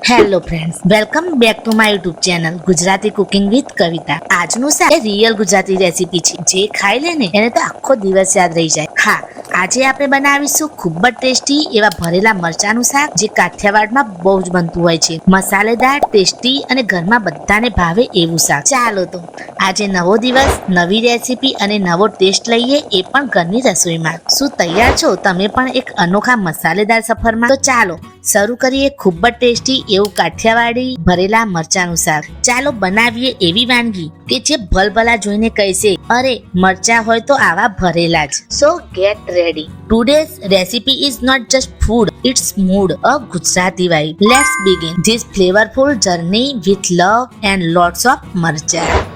Hello friends welcome back to my YouTube channel Gujarati cooking with Kavita આજનું શાક real Gujarati recipe છે. જે ખાઈ લે ને એને તો આખો દિવસ યાદ રહી જાય. હા, આજે આપણે બનાવીશું ખૂબ જ ટેસ્ટી એવા ભરેલા મરચાનું શાક, જે કાઠિયાવાડમાં બહુ જ બનતું હોય છે. મસાલેદાર, ટેસ્ટી અને ઘરમાં બધાને ભાવે એવું શાક. ચાલો તો, આજે નવો દિવસ, નવી રેસીપી અને નવો ટેસ્ટ લઈએ એ પણ ઘરની રસોઈમાં. શું તૈયાર છો? તમે પણ એક અનોખા મસાલેદાર સફરમાં? તો ચાલો શરૂ કરીએ ખૂબ જ ટેસ્ટી એવું કાઠિયાવાડી ભરેલા મરચાનું શાક. ચાલો બનાવીએ એવી વાનગી કે જે ભલભલા જોઈને કહેશે, અરે, મરચા હોય તો આવા ભરેલા જ. So get ready today's recipe is not just food it's mood a Gujarati vibe let's begin this flavourful journey with love and lots of મરચા.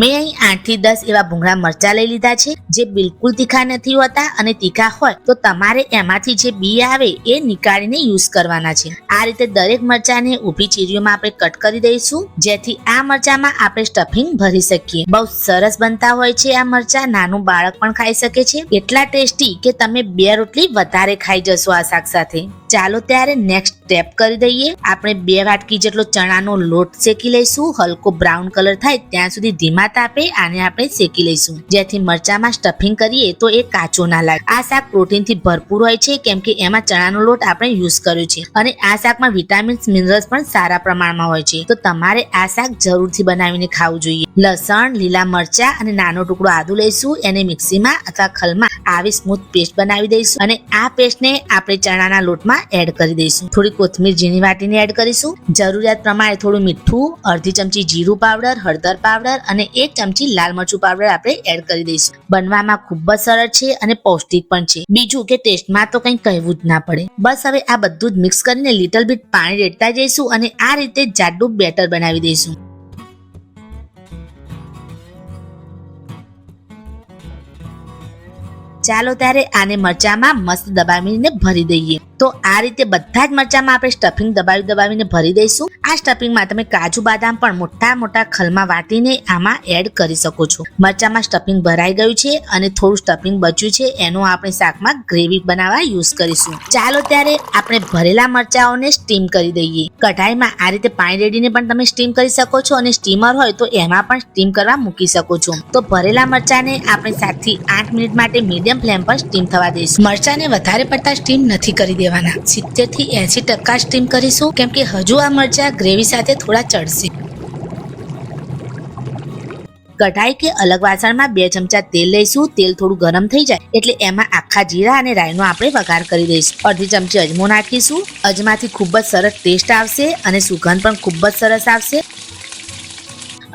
મેં અહીં આઠથી દસ એવા ભૂંગળા મરચા લઈ લીધા છે, જે બિલકુલ તીખા નથી હોતા અને તીખા હોય તો તમારે એમાંથી જે બી આવે એ નીકાળીને યુઝ કરવાના છે. આ રીતે દરેક મરચાને ઊભી ચીરીઓમાં આપણે કટ કરી દઈશું, જેથી આ મરચામાં આપણે સ્ટફિંગ ભરી શકીએ. બહુ સરસ બનતા હોય છે આ મરચા, નાનું બાળક પણ ખાઈ શકે છે. એટલા ટેસ્ટી કે તમે બે રોટલી વધારે ખાઈ જશો આ શાક સાથે. ચાલો ત્યારે નેક્સ્ટ સ્ટેપ કરી દઈએ. આપણે બે વાટકી જેટલો ચણાનો લોટ શેકી લઈશું. હલકો બ્રાઉન કલર થાય ત્યાં સુધી ધીમા તાપે આને આપણે શેકી લઈશું. જેથી મરચામાં સ્ટફિંગ કરીએ તો એ કાચો ના લાગે. આ શાક પ્રોટીનથી ભરપૂર હોય છે, કેમ કે એમાં ચણાનો લોટ આપણે યુઝ કર્યો છે. અને આ શાકમાં વિટામિન્સ મિનરલ્સ પણ સારા પ્રમાણમાં હોય છે. તો તમારે આ શાક જરૂરથી બનાવીને ખાવું જોઈએ. લસણ, લીલા મરચા અને નાનો ટુકડો આદુ લઈશું. એને મિક્સીમાં અથવા ખલમાં આવી સ્મૂથ પેસ્ટ બનાવી દઈશું. અને આ પેસ્ટને આપણે ચણાના લોટમાં એડ કરી દઈશું. થોડી કોથમીર ઝીણી વાટીને એડ કરીશું. જરૂરિયાત પ્રમાણે થોડું મીઠું, અડધી ચમચી જીરું પાવડર, હળદર પાવડર અને એક ચમચી લાલ મરચું પાવડર આપણે એડ કરી દઈશું. બનવામાં ખૂબ જ સરળ છે અને પૌષ્ટિક પણ છે. બીજું કે ટેસ્ટમાં તો કંઈ કહેવું જ ના પડે. બસ હવે આ બધું જ મિક્સ કરીને લિટલ બીટ પાણી રેડતા જઈશું અને આ રીતે જાડું બેટર બનાવી દઈશું. ચાલો ત્યારે આને મરચામાં મસ્ત દબાવીને ભરી દઈએ. તો આ રીતે બધા જ મરચામાં આપણે સ્ટફિંગ દબાવી દબાવીને ભરી દઈશું. આ સ્ટફિંગમાં તમે કાજુ બાદામ પણ મોટા મોટા ખલમાં વાટીને આમાં એડ કરી શકો છો. મરચામાં સ્ટફિંગ ભરાઈ ગયું છે અને થોડું સ્ટફિંગ બચ્યું છે, એનો આપણે શાકમાં ગ્રેવી બનાવવા યુઝ કરીશું. ચાલો ત્યારે આપણે ભરેલા મરચાઓને સ્ટીમ કરી દઈએ. કઢાઈમાં આ રીતે પાણી રેડીને પણ તમે સ્ટીમ કરી શકો છો અને સ્ટીમર હોય તો એમાં પણ સ્ટીમ કરવા મૂકી શકો છો. તો ભરેલા મરચાને આપણે સાતથી આઠ મિનિટ માટે મીડિયમ ફ્લેમ પર સ્ટીમ થવા દઈશું. મરચાને વધારે પડતા સ્ટીમ નથી કરી દેવાના. સિત્તેરથી એસી ટકા સ્ટીમ કરીશું, કેમ કે હજુ આ મરચા ગ્રેવી સાથે થોડા ચડશે. કઢાઈ કે અલગ વાસણમાં બે ચમચા તેલ લઈશું, તેલ થોડું ગરમ થઈ જાય, એટલે એમાં આખા જીરા અને રાઈનો આપણે વઘાર કરી દઈશું. અડધી ચમચી અજમો નાખીશું. અજમાથી ખૂબ જ સરસ ટેસ્ટ આવશે અને સુગંધ પણ ખૂબ જ સરસ આવશે.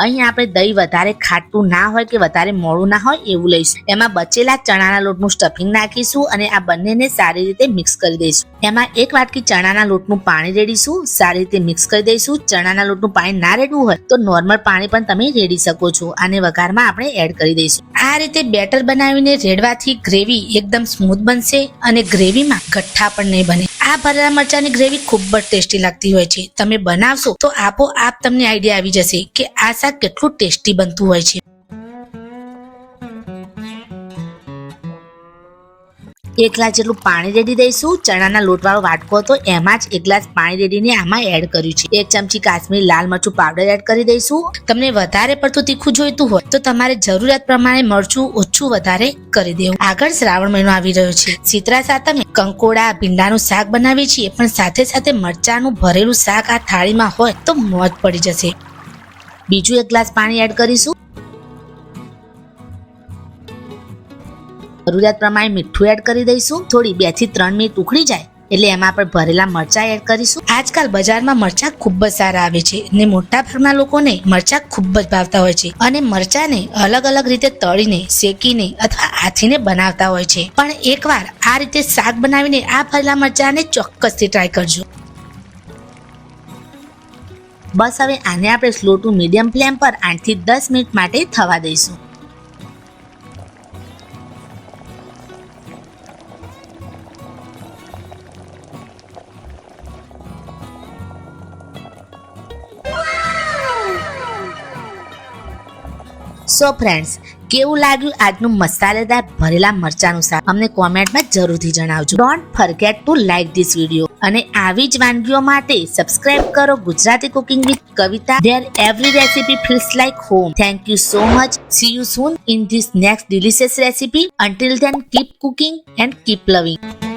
અહીં આપણે દહીં વધારે ખાટું ના હોય કે વધારે મોડું ના હોય એવું લઈશું. એમાં બચેલા ચણાના લોટનું સ્ટફિંગ નાખીશું અને આ બંનેને સારી રીતે મિક્સ કરી દઈશું. એમાં એક વાટકી ચણાના લોટનું પાણી રેડીશું, સારી રીતે મિક્સ કરી દઈશું. ચણાના લોટનું પાણી ના રેડવું હોય તો નોર્મલ પાણી પણ તમે રેડી શકો છો. અને વઘારમાં આપણે એડ કરી દઈશું. આ રીતે બેટર બનાવીને રેડવાથી ગ્રેવી એકદમ સ્મૂથ બનશે અને ગ્રેવીમાં ગઠ્ઠા પણ નહીં બને. આ ભરેલા મરચાની ગ્રેવી ખૂબ જ ટેસ્ટી લાગતી હોય છે. તમે બનાવશો તો આપોઆપ તમને આઈડિયા આવી જશે કે આ શાક કેટલું ટેસ્ટી બનતું હોય છે. એક ગ્લાસ જેટલું પાણી રેડી દઈશું. ચણાના લોટવાળો વાટકો હતો, એમાં જ એક ગ્લાસ પાણી રેડીને આમાં એડ કર્યું છે. એક ચમચી કાશ્મીરી લાલ મરચું પાવડર એડ કરી દઈશું. તમને વધારે પડતું તીખું જોઈતું હોય, તો તમારે જરૂરિયાત પ્રમાણે મરચું ઓછું વધારે કરી દેવું. આગળ શ્રાવણ મહિનો આવી રહ્યો છે. શીતળા સાતમે કંકોડા, ભીંડાનું શાક બનાવીએ છીએ, પણ સાથે સાથે મરચાનું ભરેલું શાક આ થાળીમાં હોય તો મોજ પડી જશે. બીજું એક ગ્લાસ પાણી એડ કરીશું. જરૂરિયાત પ્રમાણે મીઠું એડ કરી દઈશું. થોડી બેથી ત્રણ મિનિટ ઉકળી જાય એટલે એમાં આપણે ભરેલા મરચા એડ કરીશું. આજકાલ બજારમાં મરચા ખૂબ જ સારા આવે છે ને મોટા ભાગના લોકોને મરચા ખૂબ જ ભાવતા હોય છે અને મરચાને અલગ અલગ રીતે તળીને, શેકીને અથવા હાથીને બનાવતા હોય છે. પણ એકવાર આ રીતે શાક બનાવીને આ ભરેલા મરચાને ચોક્કસથી ટ્રાય કરજો. બસ હવે આને આપણે સ્લો ટુ મીડિયમ ફ્લેમ પર આઠથી દસ મિનિટ માટે થવા દઈશું. સો ફ્રેન્ડ્સ કેવું લાગ્યું આજનું મસાલેદાર ભરેલા મરચાનું શાક? અમને કોમેન્ટમાં જરૂરથી જણાવજો. Don't forget to like this video અને આવી જ વાનગીઓ માટે સબસ્ક્રાઇબ કરો Gujarati cooking with Kavita. There every recipe feels like home thank you so much see you soon in this next delicious recipe until then keep cooking and keep loving.